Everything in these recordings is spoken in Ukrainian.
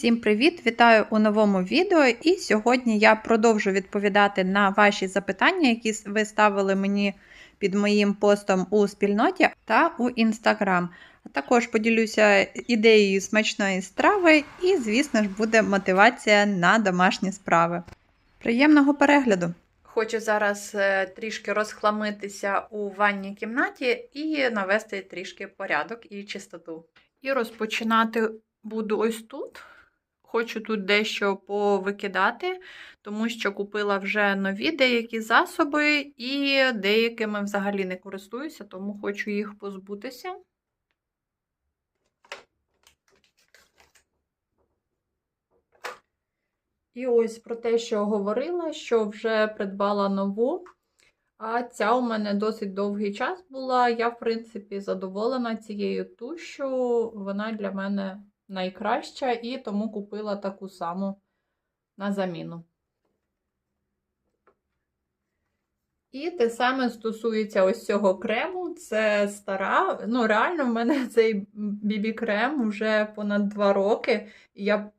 Всім привіт! Вітаю у новому відео. І сьогодні я продовжу відповідати на ваші запитання, які ви ставили мені під моїм постом у спільноті та у інстаграм. А також поділюся ідеєю смачної страви, і, звісно ж, буде мотивація на домашні справи. Приємного перегляду! Хочу зараз е, трішки розхламитися у ванній кімнаті і навести трішки порядок і чистоту. І розпочинати буду ось тут. Хочу тут дещо повикидати, тому що купила вже нові деякі засоби, і деякими взагалі не користуюся, тому хочу їх позбутися. І ось про те, що говорила, що вже придбала нову. А ця у мене досить довгий час була. Я, в принципі, задоволена цією тушю. Вона для мене найкраща, і тому купила таку саму на заміну. І те саме стосується ось цього крему. Це стара. Ну, реально, в мене цей бібі-крем вже понад 2 роки. І я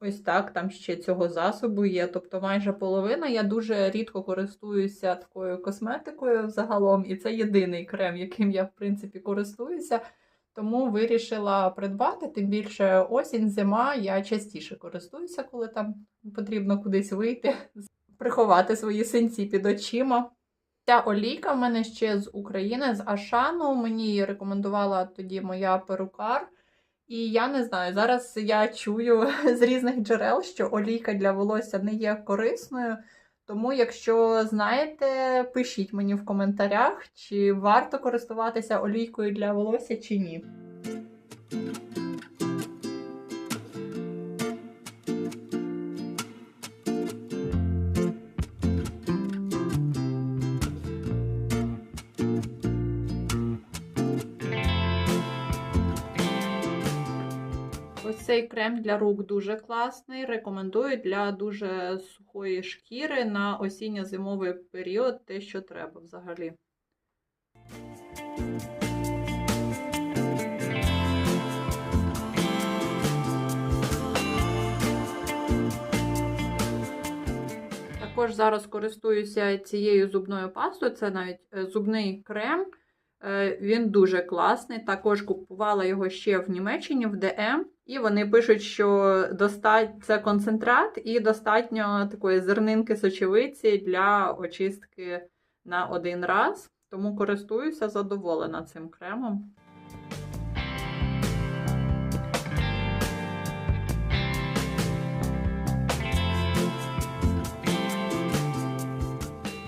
ось так там ще цього засобу є. Тобто майже половина. Я дуже рідко користуюся такою косметикою загалом. І це єдиний крем, яким я, в принципі, користуюся. Тому вирішила придбати, тим більше осінь, зима. Я частіше користуюся, коли там потрібно кудись вийти, приховати свої синці під очима. Ця олійка в мене ще з України, з Ашану. Мені її рекомендувала тоді моя перукар. І я не знаю, зараз я чую з різних джерел, що олійка для волосся не є корисною. Тому, якщо знаєте, пишіть мені в коментарях, чи варто користуватися олійкою для волосся чи ні. Ось цей крем для рук дуже класний. Рекомендую для дуже сухої шкіри на осінньо-зимовий період, те, що треба взагалі. Також зараз користуюся цією зубною пастою. Це навіть е, зубний крем. Е, Він дуже класний. Також купувала його ще в Німеччині, в ДМ. І вони пишуть, що достать... це концентрат і достатньо такої зернинки сочевиці для очистки на один раз. Тому користуюся задоволена цим кремом.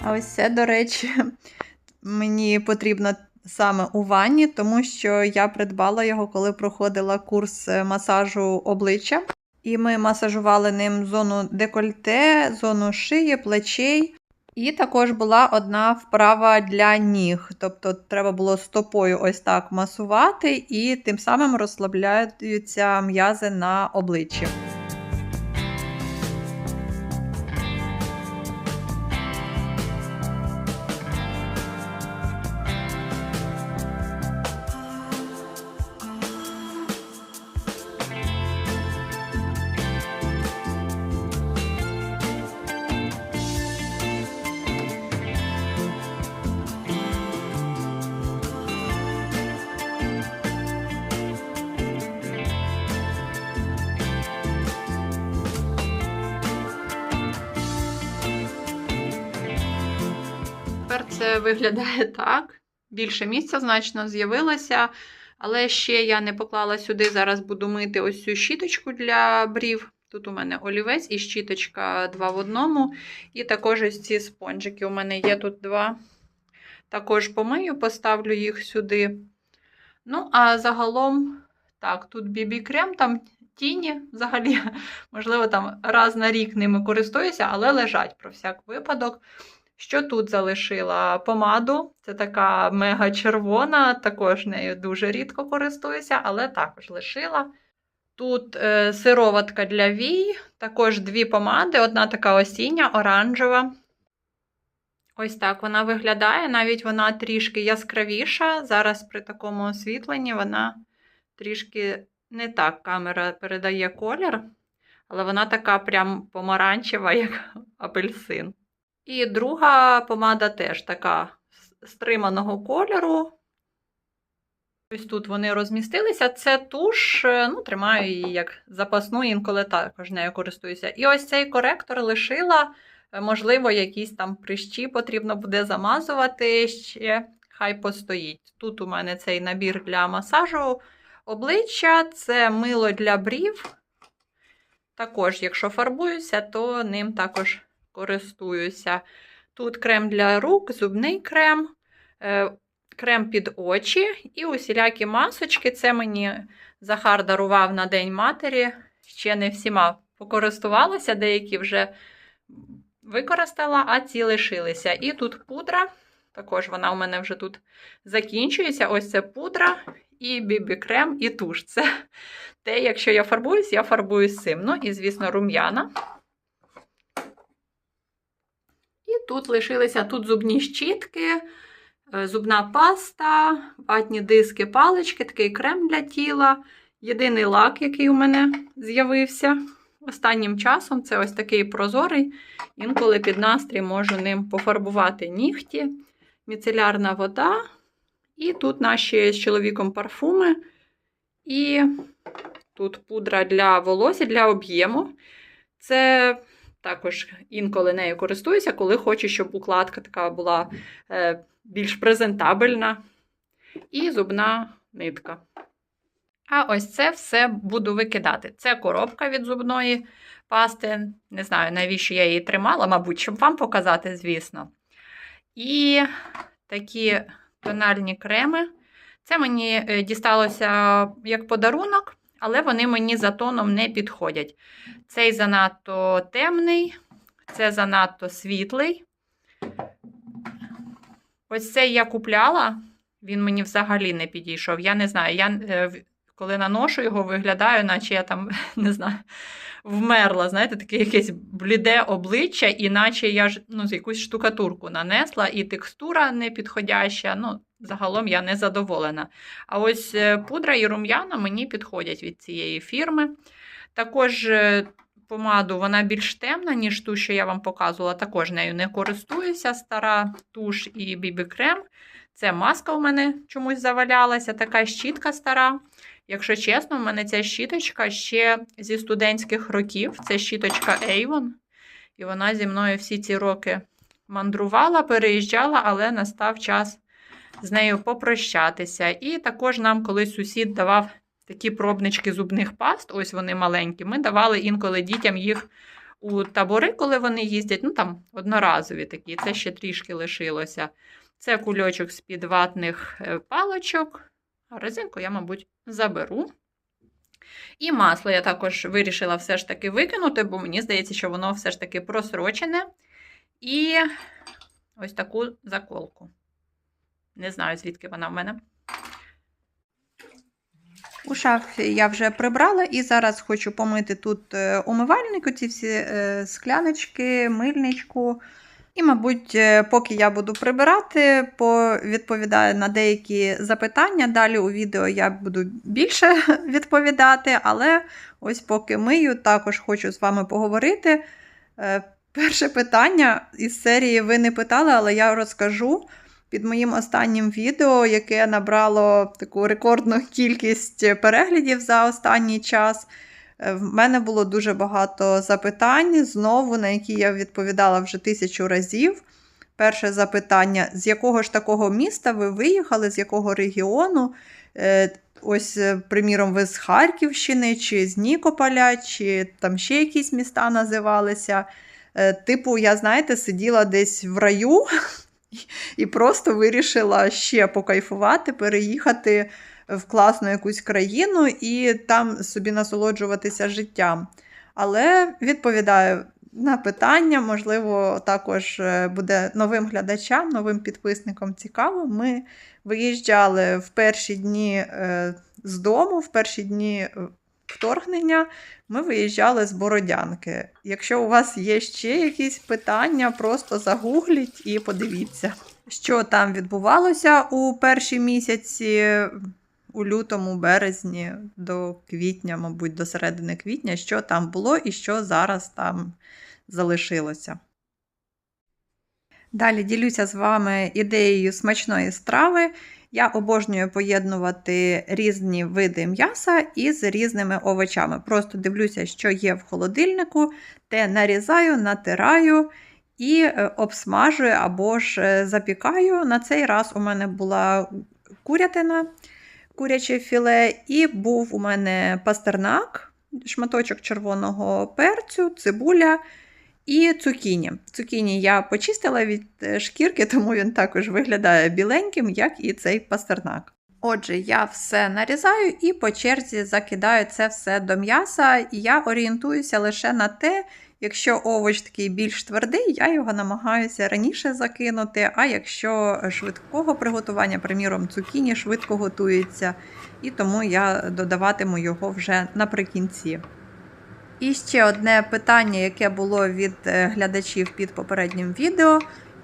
А ось це, до речі, мені потрібно саме у ванні, тому що я придбала його, коли проходила курс масажу обличчя. І ми масажували ним зону декольте, зону шиї, плечей. І також була одна вправа для ніг. Тобто треба було стопою ось так масувати, і тим самим розслабляються м'язи на обличчі. Виглядає так. Більше місця значно з'явилося. Але ще я не поклала сюди, зараз буду мити ось цю щіточку для брів. Тут у мене олівець і щіточка два в одному. І також ось ці спонжики. У мене є тут два. Також помию, поставлю їх сюди. Ну, а загалом, так, тут бібі-крем, там тіні взагалі, можливо, там раз на рік ними користуюся, але лежать про всяк випадок. Що тут залишила? Помаду. Це така мега червона, також нею дуже рідко користуюся, але також лишила. Тут е, сироватка для вій, також дві помади, одна така осіння, оранжева. Ось так вона виглядає, навіть вона трішки яскравіша. Зараз при такому освітленні вона трішки не так камера передає колір. Але вона така прям помаранчева, як апельсин. І друга помада теж така стриманого кольору. Ось тут вони розмістилися. Це туш, е, ну, тримаю її як запасну, інколи також нею користуюся. І ось цей коректор лишила. Е, Можливо, якісь там прищі потрібно буде замазувати ще. Хай постоїть. Тут у мене цей набір для масажу обличчя, це мило для брів. Також, якщо фарбуюся, то ним також користуюся. Тут крем для рук, зубний крем, е, крем під очі і усілякі масочки. Це мені Захар дарував на День матері. Ще не всіма покористувалася, деякі вже використала, а ці лишилися. І тут пудра. Також вона у мене вже тут закінчується. Ось це пудра, і бібі-крем, і туш. Це те, якщо я фарбуюсь, я фарбуюсь цим. Ну і, звісно, рум'яна. Тут лишилися тут зубні щітки, е, зубна паста, ватні диски, палички, такий крем для тіла. Єдиний лак, який у мене з'явився останнім часом, це ось такий прозорий. Інколи під настрій можу ним пофарбувати нігті, міцелярна вода. І тут наші з чоловіком парфуми. І тут пудра для волосся, для об'єму. Це також інколи нею користуюся, коли хочу, щоб укладка така була е, більш презентабельна. І зубна нитка. А ось це все буду викидати. Це коробка від зубної пасти. Не знаю, навіщо я її тримала, мабуть, щоб вам показати, звісно. І такі тональні креми. Це мені е, дісталося як подарунок, але вони мені за тоном не підходять. Цей занадто темний, це занадто світлий. Ось цей я купляла, він мені взагалі не підійшов. Я не знаю, я е, коли наношу його, виглядаю, наче я там не знаю, вмерла. Знаєте, таке якесь бліде обличчя, і наче я ж ну, якусь штукатурку нанесла, і текстура не підходяща. Ну, загалом я не задоволена. А ось е, пудра і рум'яна мені підходять від цієї фірми. Також е, помаду вона більш темна, ніж ту, що я вам показувала. Також нею не користуюся. Стара туш і бібі-крем. Це маска у мене чомусь завалялася, така щітка стара. Якщо чесно, в мене ця щіточка ще зі студентських років. Це щіточка Avon. І вона зі мною всі ці роки мандрувала, переїжджала, але настав час з нею попрощатися. І також нам колись сусід давав такі пробнички зубних паст, ось вони маленькі. Ми давали інколи дітям їх у табори, коли вони їздять. Ну там одноразові такі, це ще трішки лишилося. Це кульочок з-під ватних е, палочок. Резинку я, мабуть, заберу. І масло я також вирішила все ж таки викинути, бо мені здається, що воно все ж таки просрочене. І ось таку заколку. Не знаю, звідки вона в мене. У шафі я вже прибрала і зараз хочу помити тут е, умивальник, оці всі е, скляночки, мильничку. І, мабуть, е, поки я буду прибирати, відповідаю на деякі запитання. Далі у відео я буду більше відповідати, але ось поки мию, також хочу з вами поговорити. Перше питання із серії ви не питали, але я розкажу під моїм останнім відео, яке набрало таку рекордну кількість переглядів за останній час. Е, В мене було дуже багато запитань, знову, на які я відповідала вже тисячу разів. Перше запитання: з якого ж такого міста ви виїхали, з якого регіону? Е, Ось, е, приміром, ви з Харківщини, чи з Нікополя, чи там ще якісь міста називалися. Типу, я, знаєте, сиділа десь в раю і просто вирішила ще покайфувати, переїхати в класну якусь країну і там собі насолоджуватися життям. Але відповідаю на питання, можливо, також е, буде новим глядачам, новим підписникам цікаво. Ми виїжджали в перші дні е, з дому, в перші дні вторгнення. Ми виїжджали з Бородянки. Якщо у вас є ще якісь питання, просто загугліть і подивіться, що там відбувалося у перші місяці у лютому, березні до квітня, мабуть, до середини квітня, що там було і що зараз там залишилося. Далі ділюся з вами ідеєю смачної страви. Я обожнюю поєднувати різні види м'яса із різними овочами. Просто дивлюся, що є в холодильнику, те нарізаю, натираю і е, обсмажую або ж е, запікаю. На цей раз у мене була курятина, куряче філе, і був у мене пастернак, шматочок червоного перцю, цибуля. І цукіні. Цукіні я почистила від е, шкірки, тому він також виглядає біленьким, як і цей пастернак. Отже, я все нарізаю і по черзі закидаю це все до м'яса. І я орієнтуюся лише на те, якщо овоч такий більш твердий, я його намагаюся раніше закинути. А якщо швидкого приготування, приміром, цукіні швидко готується, і тому я додаватиму його вже наприкінці. І ще одне питання, яке було від е, глядачів під попереднім відео: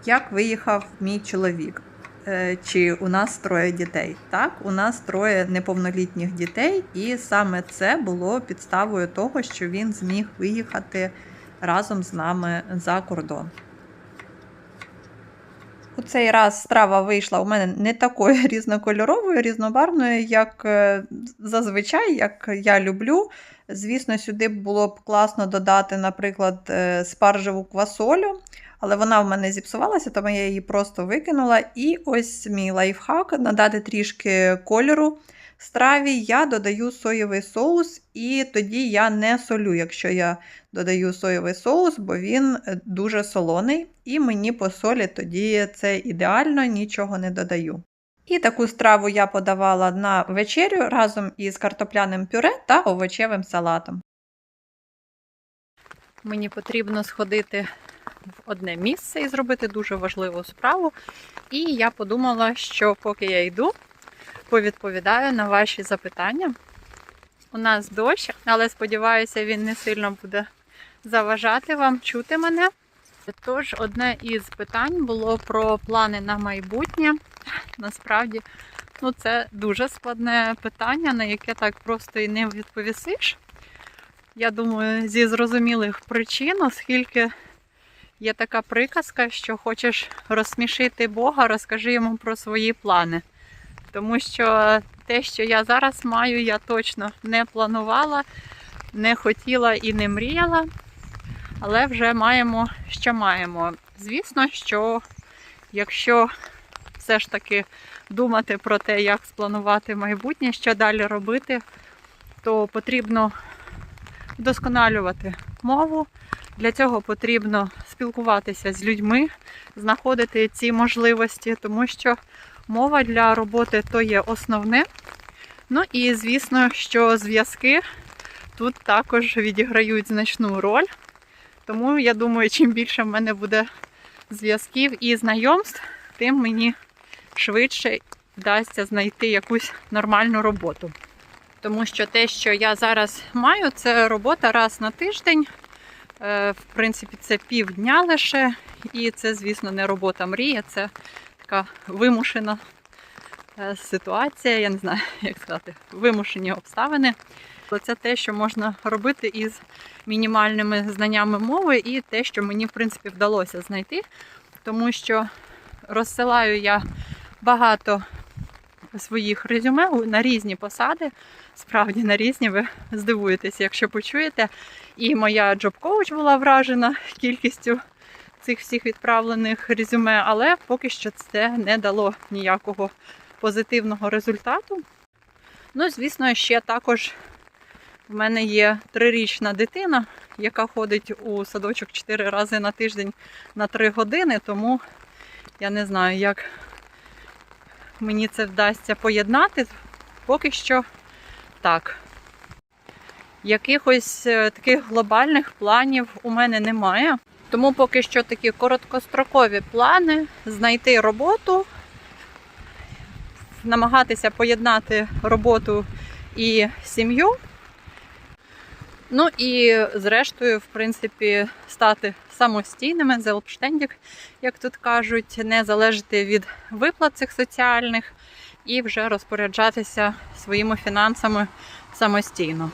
як виїхав мій чоловік? Е, Чи у нас троє дітей? Так, у нас троє неповнолітніх дітей, і саме це було підставою того, що він зміг виїхати разом з нами за кордон. У цей раз страва вийшла у мене не такою різнокольоровою, різнобарвною, як е, зазвичай, як я люблю. Звісно, сюди було б класно додати, наприклад, е, спаржеву квасолю, але вона в мене зіпсувалася, тому я її просто викинула. І ось мій лайфхак надати трішки кольору страві. Я додаю соєвий соус, і тоді я не солю, якщо я додаю соєвий соус, бо він е, дуже солоний, і мені по солі тоді це ідеально, нічого не додаю. І таку страву я подавала на вечерю разом із картопляним пюре та овочевим салатом. Мені потрібно сходити в одне місце і зробити дуже важливу справу. І я подумала, що поки я йду, повідповідаю на ваші запитання. У нас дощ, але сподіваюся, він не сильно буде заважати вам чути мене. Тож, одне із питань було про плани на майбутнє. Насправді, ну, це дуже складне питання, на яке так просто і не відповісиш. Я думаю, зі зрозумілих причин, оскільки є така приказка, що хочеш розсмішити Бога, розкажи йому про свої плани. Тому що те, що я зараз маю, я точно не планувала, не хотіла і не мріяла, але вже маємо, що маємо. Звісно, що якщо все ж таки думати про те, як спланувати майбутнє, що далі робити, то потрібно вдосконалювати мову. Для цього потрібно спілкуватися з людьми, знаходити ці можливості, тому що мова для роботи то є основне. Ну і звісно, що зв'язки тут також відіграють значну роль. Тому я думаю, чим більше в мене буде зв'язків і знайомств, тим мені швидше вдасться знайти якусь нормальну роботу. Тому що те, що я зараз маю, це робота раз на тиждень. Е, В принципі, це півдня лише. І це, звісно, не робота мрія, це така вимушена е, ситуація, я не знаю, як сказати, вимушені обставини. Це те, що можна робити із мінімальними знаннями мови, і те, що мені, в принципі, вдалося знайти, тому що розсилаю я багато своїх резюме на різні посади. Справді на різні, ви здивуєтеся, якщо почуєте. І моя джоб-коуч була вражена кількістю цих всіх відправлених резюме, але поки що це не дало ніякого позитивного результату. Ну, звісно, ще також в мене є трирічна дитина, яка ходить у садочок 4 рази на тиждень на 3 години, тому я не знаю, як мені це вдасться поєднати. Поки що так. Якихось е, таких глобальних планів у мене немає. Тому поки що такі короткострокові плани знайти роботу, намагатися поєднати роботу і сім'ю. Ну і зрештою, в принципі, стати самостійними, зелпштендік, як тут кажуть, не залежати від виплат цих соціальних, і вже розпоряджатися своїми фінансами самостійно.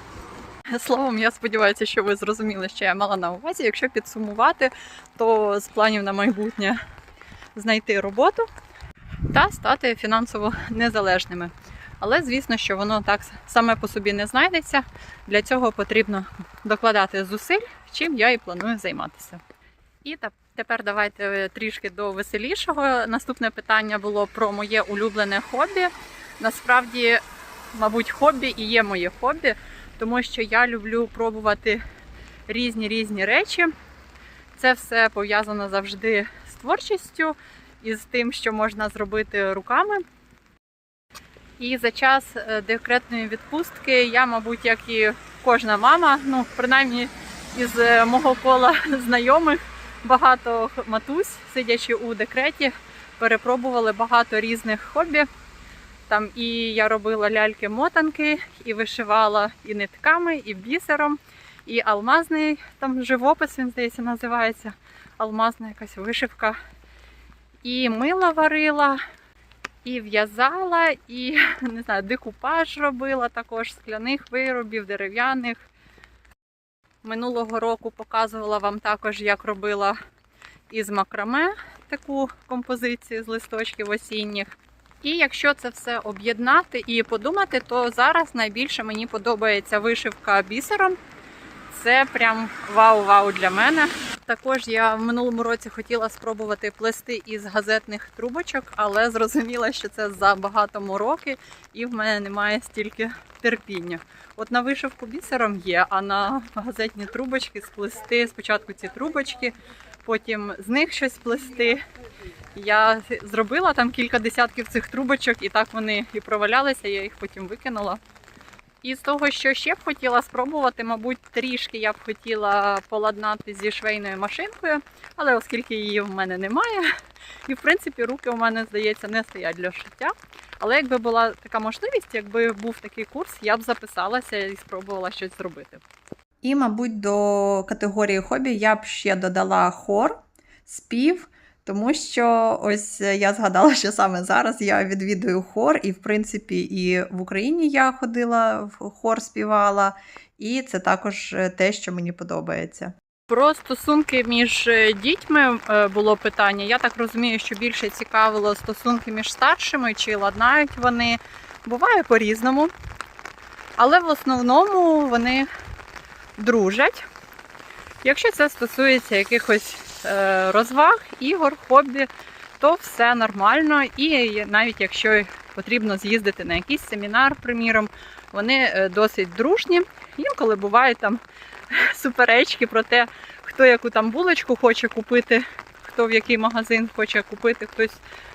Словом, я сподіваюся, що ви зрозуміли, що я мала на увазі. Якщо підсумувати, то з планів на майбутнє знайти роботу та стати фінансово незалежними. Але звісно, що воно так саме по собі не знайдеться. Для цього потрібно докладати зусиль, чим я і планую займатися. І тепер давайте трішки до веселішого. Наступне питання було про моє улюблене хобі. Насправді, мабуть, хобі і є моє хобі, тому що я люблю пробувати різні різні речі. Це все пов'язано завжди з творчістю і з тим, що можна зробити руками. І за час е, декретної відпустки я, мабуть, як і кожна мама, ну принаймні із е, мого кола знайомих, багато матусь, сидячи у декреті, перепробували багато різних хобі. Там і я робила ляльки-мотанки, і вишивала і нитками, і бісером, і алмазний там живопис, він здається, називається. Алмазна якась вишивка. І мила варила, і в'язала, і не знаю, декупаж робила також скляних виробів, дерев'яних. Минулого року показувала вам також, як робила із макраме таку композицію з листочків осінніх. І якщо це все об'єднати і подумати, то зараз найбільше мені подобається вишивка бісером. Це прям вау-вау для мене. Також я в минулому році хотіла спробувати плести із газетних трубочок, але зрозуміла, що це забагато мороки, і в мене немає стільки терпіння. От на вишивку бісером є, а на газетні трубочки сплести спочатку ці трубочки, потім з них щось плести. Я зробила там кілька десятків цих трубочок, і так вони і провалялися, я їх потім викинула. І з того, що ще б хотіла спробувати, мабуть, трішки я б хотіла поладнати зі швейною машинкою, але оскільки її в мене немає, і в принципі руки у мене, здається, не стоять для шиття. Але якби була така можливість, якби був такий курс, я б записалася і спробувала щось зробити. І, мабуть, до категорії хобі я б ще додала хор, спів. Тому що ось я згадала, що саме зараз я відвідую хор, і в принципі і в Україні я ходила в хор, співала, і це також е, те, що мені подобається. Про стосунки між е, дітьми е, було питання. Я так розумію, що більше цікавило стосунки між старшими, чи ладнають вони. Буває по-різному. Але в основному вони дружать. Якщо це стосується якихось е, розваг, ігор, хобі, то все нормально. І навіть якщо потрібно з'їздити на якийсь семінар, приміром, вони е, досить дружні. Інколи бувають там суперечки про те, хто яку там булочку хоче купити, хто в який магазин хоче купити, хтось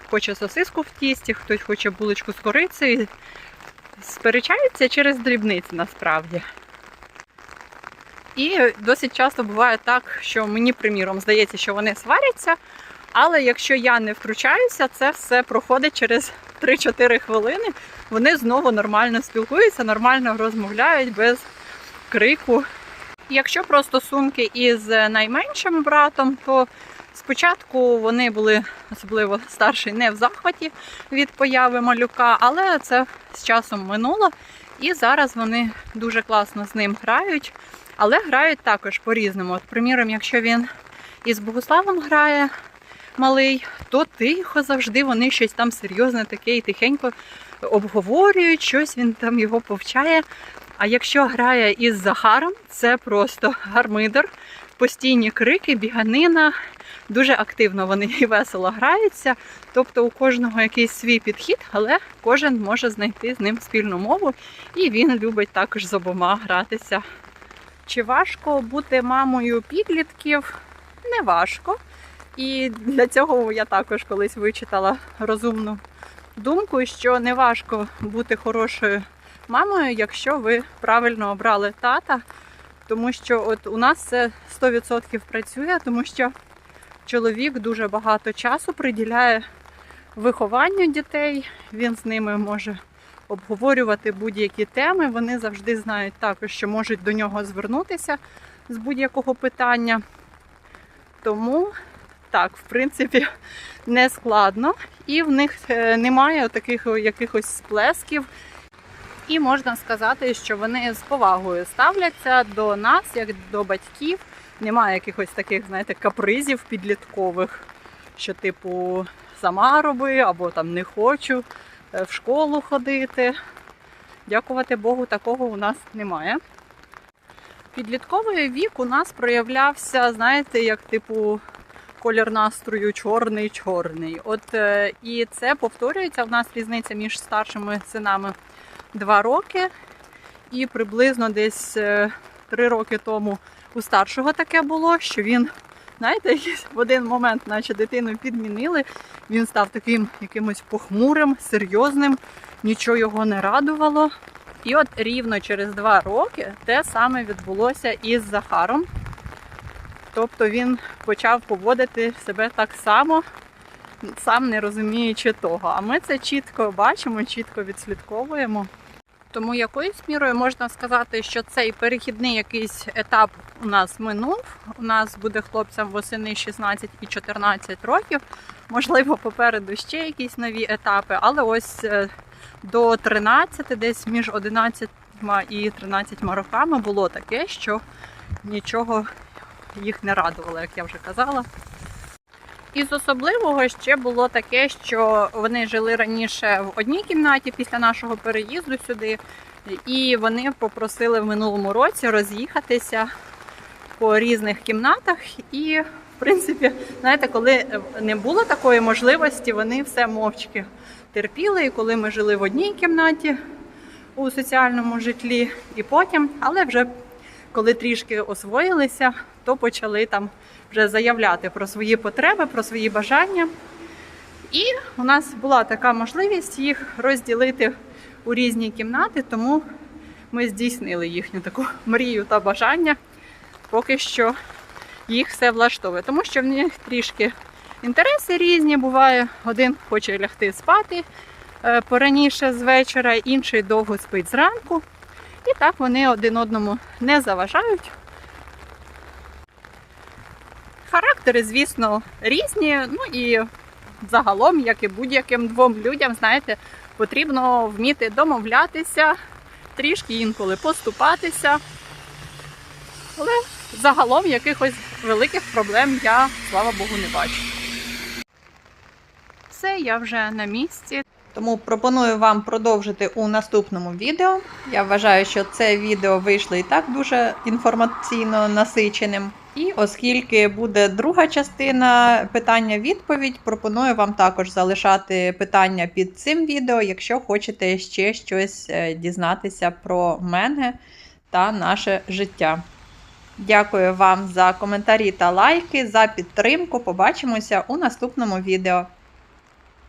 хоче сосиску в тісті, хтось хоче булочку з корицею. Сперечаються через дрібниці насправді. І досить часто буває так, що мені, приміром, здається, що вони сваряться, але якщо я не втручаюся, це все проходить через 3-4 хвилини. Вони знову нормально спілкуються, нормально розмовляють без крику. Якщо про стосунки із найменшим братом, то спочатку вони були, особливо старший, не в захваті від появи малюка, але це з часом минуло. І зараз вони дуже класно з ним грають. Але грають також по-різному. От, приміром, якщо він із Богославом грає малий, то тихо завжди вони щось там серйозне таке і тихенько обговорюють, щось він там його повчає. А якщо грає із Захаром, це просто гармидер, постійні крики, біганина. Дуже активно вони і весело граються. Тобто у кожного якийсь свій підхід, але кожен може знайти з ним спільну мову, і він любить також з обома гратися. Чи важко бути мамою підлітків? Не важко. І для цього я також колись вичитала розумну думку, що не важко бути хорошою мамою, якщо ви правильно обрали тата. Тому що от у нас це 100% працює, тому що чоловік дуже багато часу приділяє вихованню дітей, він з ними може обговорювати будь-які теми. Вони завжди знають також, що можуть до нього звернутися з будь-якого питання. Тому так, в принципі, не складно. І в них е, немає таких якихось сплесків. І можна сказати, що вони з повагою ставляться до нас, як до батьків. Немає якихось таких, знаєте, капризів підліткових, що, типу, сама роби або там не хочу в школу ходити. Дякувати Богу, такого у нас немає. Підлітковий вік у нас проявлявся, знаєте, як типу колір настрою чорний-чорний. От е, і це повторюється. У нас різниця між старшими синами 2 роки, і приблизно десь 3 роки тому у старшого таке було, що він, знаєте, якийсь в один момент, наче дитину підмінили, він став таким якимось похмурим, серйозним, нічого його не радувало. І от рівно через два роки те саме відбулося із Захаром. Тобто він почав поводити себе так само, сам не розуміючи того. А ми це чітко бачимо, чітко відслідковуємо. Тому якоюсь мірою можна сказати, що цей перехідний якийсь етап у нас минув. У нас буде хлопцям восени 16 і 14 років. Можливо, попереду ще якісь нові етапи, але ось е, до 13, десь між 11 і 13 роками було таке, що нічого їх не радувало, як я вже казала. Із особливого ще було таке, що вони жили раніше в одній кімнаті після нашого переїзду сюди, і вони попросили в минулому році роз'їхатися по різних кімнатах. І, в принципі, знаєте, коли не було такої можливості, вони все мовчки терпіли. І коли ми жили в одній кімнаті у соціальному житлі, і потім, але вже коли трішки освоїлися, то почали там вже заявляти про свої потреби, про свої бажання. І у нас була така можливість їх розділити у різні кімнати, тому ми здійснили їхню таку мрію та бажання. Поки що їх все влаштовує, тому що в них трішки інтереси різні. Буває, один хоче лягти спати е, пораніше з вечора, інший довго спить зранку. І так вони один одному не заважають. Характери, звісно, різні. Ну і загалом, як і будь-яким двом людям, знаєте, потрібно вміти домовлятися, трішки інколи поступатися. Але загалом якихось великих проблем я, слава Богу, не бачу. Все, я вже на місці. Тому пропоную вам продовжити у наступному відео. Я вважаю, що це відео вийшло і так дуже інформаційно насиченим. І оскільки буде друга частина питання-відповідь, пропоную вам також залишати питання під цим відео, якщо хочете ще щось е, дізнатися про мене та наше життя. Дякую вам за коментарі та лайки, за підтримку. Побачимося у наступному відео.